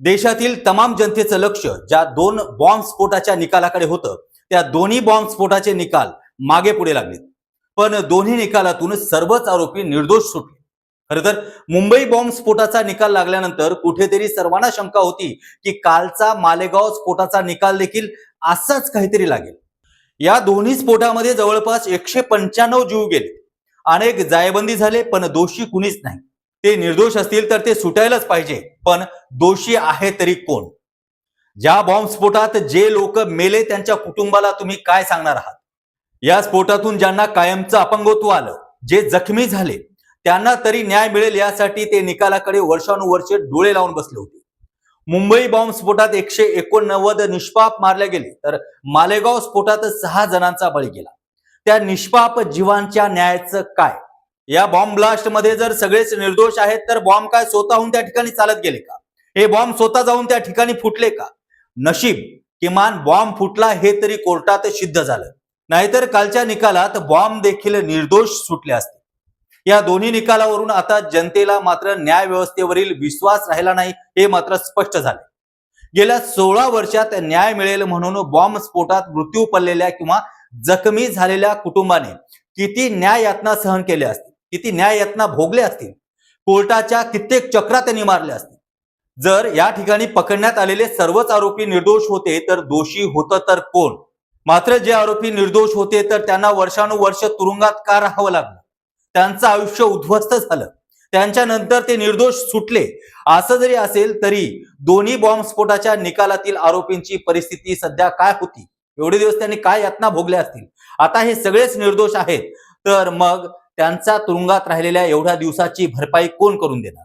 देशातील तमाम जनतेचं लक्ष ज्या दोन बॉम्ब स्फोटाच्या निकालाकडे होतं त्या दोन्ही बॉम्ब स्फोटाचे निकाल मागे पुढे लागले पण दोन्ही निकालातून सर्वच आरोपी निर्दोष सुटले. खरं तर मुंबई बॉम्ब स्फोटाचा निकाल लागल्यानंतर कुठेतरी सर्वांना शंका होती की कालचा मालेगाव स्फोटाचा निकाल देखील असाच काहीतरी लागेल. या दोन्ही स्फोटामध्ये जवळपास एकशे पंच्याण्णव जीव गेले. अनेक जायबंदी झाले पण दोषी कुणीच नाही. ते निर्दोष असतील तर ते सुटायलाच पाहिजे. पण दोषी आहे तरी कोण? ज्या बॉम्बस्फोटात जे लोक मेले त्यांच्या कुटुंबाला तुम्ही काय सांगणार आहात? या स्फोटातून ज्यांना कायमचं अपंगत्व आलं जे जखमी झाले त्यांना तरी न्याय मिळेल यासाठी ते निकालाकडे वर्षानुवर्षे डोळे लावून बसले होते. मुंबई बॉम्ब स्फोटात एकशे एकोणनव्वद निष्पाप मारले गेले तर मालेगाव स्फोटात सहा जणांचा बळी गेला. त्या निष्पाप जीवांच्या न्यायाचं काय? या बॉम्ब ब्लास्टमध्ये जर सगळेच निर्दोष आहेत तर बॉम्ब काय स्वतःहून त्या ठिकाणी चालत गेले का? हे बॉम्ब स्वतः जाऊन त्या ठिकाणी फुटले का? नशीब किमान बॉम्ब फुटला हे तरी कोर्टात सिद्ध झालं. नाहीतर कालच्या निकालात बॉम्ब देखील निर्दोष सुटले असते. या दोन्ही निकालावरून आता जनतेला मात्र न्याय व्यवस्थेवरील विश्वास राहिला नाही हे मात्र स्पष्ट झाले गेल्या सोळा वर्षात न्याय मिळेल म्हणून बॉम्ब स्फोटात मृत्यू पडलेल्या किंवा जखमी झालेल्या कुटुंबाने किती न्याय यातना सहन केल्या असतील? किती न्याय यातना भोगल्या असतील कोर्टाच्या कित्येक चक्रा त्यांनी मारल्या असतील. जर या ठिकाणी पकडण्यात आलेले सर्वच आरोपी निर्दोष होते तर दोषी होतं तर कोण? मात्र जे आरोपी निर्दोष होते तर त्यांना वर्षानुवर्ष तुरुंगात का राहावं लागलं. त्यांचं आयुष्य उद्ध्वस्त झालं. त्यांच्या नंतर ते निर्दोष सुटले. असं जरी असेल तरी दोन्ही बॉम्ब स्फोटाच्या निकालातील आरोपींची परिस्थिती सध्या काय होती? एवढे दिवस त्यांनी काय यातना भोगल्या असतील? आता हे सगळेच निर्दोष आहेत. तर मग त्यांचा तुरुंगात राहिलेल्या एवढ्या दिवसाची भरपाई कोण करून देणार?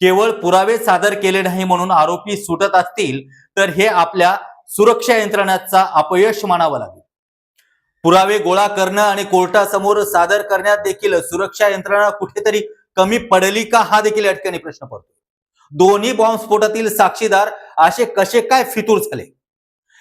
केवळ पुरावे सादर केले नाही म्हणून आरोपी सुटत असतील तर हे आपल्या सुरक्षा यंत्रणाचा अपयश मानावं लागेल. पुरावे गोळा करणं आणि कोर्टासमोर सादर करण्यात देखील सुरक्षा यंत्रणा कुठेतरी कमी पडली का हा देखील या ठिकाणी प्रश्न पडतो दोन्ही बॉम्ब स्फोटातील साक्षीदार असे कसे काय फितूर झाले?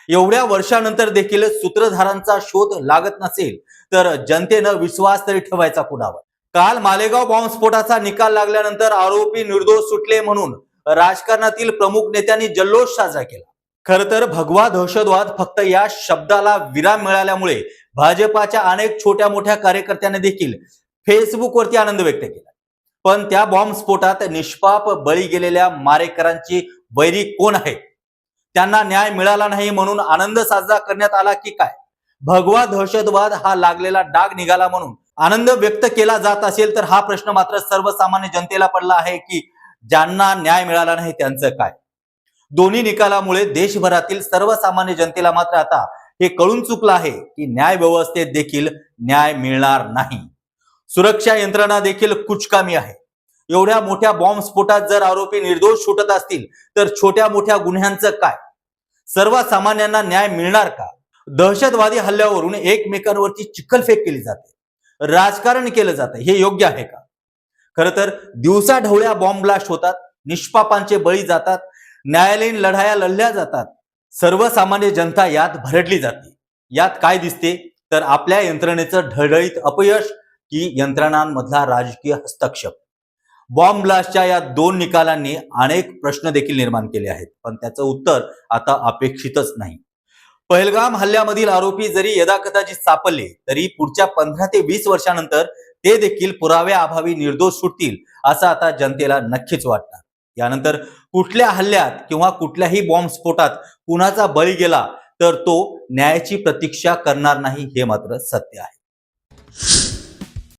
एवढ्या वर्षानंतर देखील सूत्रधारांचा शोध लागत नसेल तर जनतेनं विश्वास तरी ठेवायचा कुणावर? काल मालेगाव बॉम्बस्फोटाचा निकाल लागल्यानंतर आरोपी निर्दोष सुटले म्हणून राजकारणातील प्रमुख नेत्यांनी जल्लोष साजरा केला. खर तर भगवा दहशतवाद फक्त या शब्दाला विराम मिळाल्यामुळे भाजपाच्या अनेक छोट्या मोठ्या कार्यकर्त्यांनी देखील फेसबुकवरती आनंद व्यक्त केला. पण त्या बॉम्बस्फोटात निष्पाप बळी गेलेल्या मारेकरांची वैरी कोण आहेत त्यांना न्याय मिळाला नाही म्हणून आनंद साजरा करण्यात आला की काय? भगवा दहशतवाद हा लागलेला डाग निघाला म्हणून आनंद व्यक्त केला जात असेल तर हा प्रश्न मात्र सर्वसामान्य जनतेला पडला आहे की ज्यांना न्याय मिळाला नाही त्यांचं काय? दोन्ही निकालामुळे देशभरातील सर्वसामान्य जनतेला मात्र आता हे कळून चुकलं आहे की न्याय व्यवस्थेत देखील न्याय मिळणार नाही. सुरक्षा यंत्रणा देखील कुचकामी आहे. एवढ्या मोठ्या बॉम्बस्फोटात जर आरोपी निर्दोष सुटत असतील तर छोट्या मोठ्या गुन्ह्यांचं काय? सर्वसामान्यांना न्याय मिळणार का? दहशतवादी हल्ल्यावरून एकमेकांवरची चिखलफेक केली जाते. राजकारण केलं जातं. हे योग्य आहे का? खरं तर दिवसाढवळ्या बॉम्ब ब्लास्ट होतात निष्पापांचे बळी जातात न्यायालयीन लढाया लढल्या जातात. सर्वसामान्य जनता यात भरडली जाते. यात काय दिसते? तर आपल्या यंत्रणेचं ढळढळीत अपयश की यंत्रणांमधला राजकीय हस्तक्षेप. बॉम्ब ब्लास्टच्या या दोन निकालांनी अनेक प्रश्न देखील निर्माण केले आहेत. पण त्याचं उत्तर आता अपेक्षितच नाही. पहलगाम हल्ल्यामधील आरोपी जरी यदाकदाचित सापडले तरी पुढच्या पंधरा ते वीस वर्षानंतर ते देखील पुराव्याअभावी निर्दोष सुटतील असं आता जनतेला नक्कीच वाटणार यानंतर कुठल्या हल्ल्यात किंवा कुठल्याही बॉम्ब स्फोटात कुणाचा बळी गेला तर तो न्यायाची प्रतीक्षा करणार नाही हे मात्र सत्य आहे.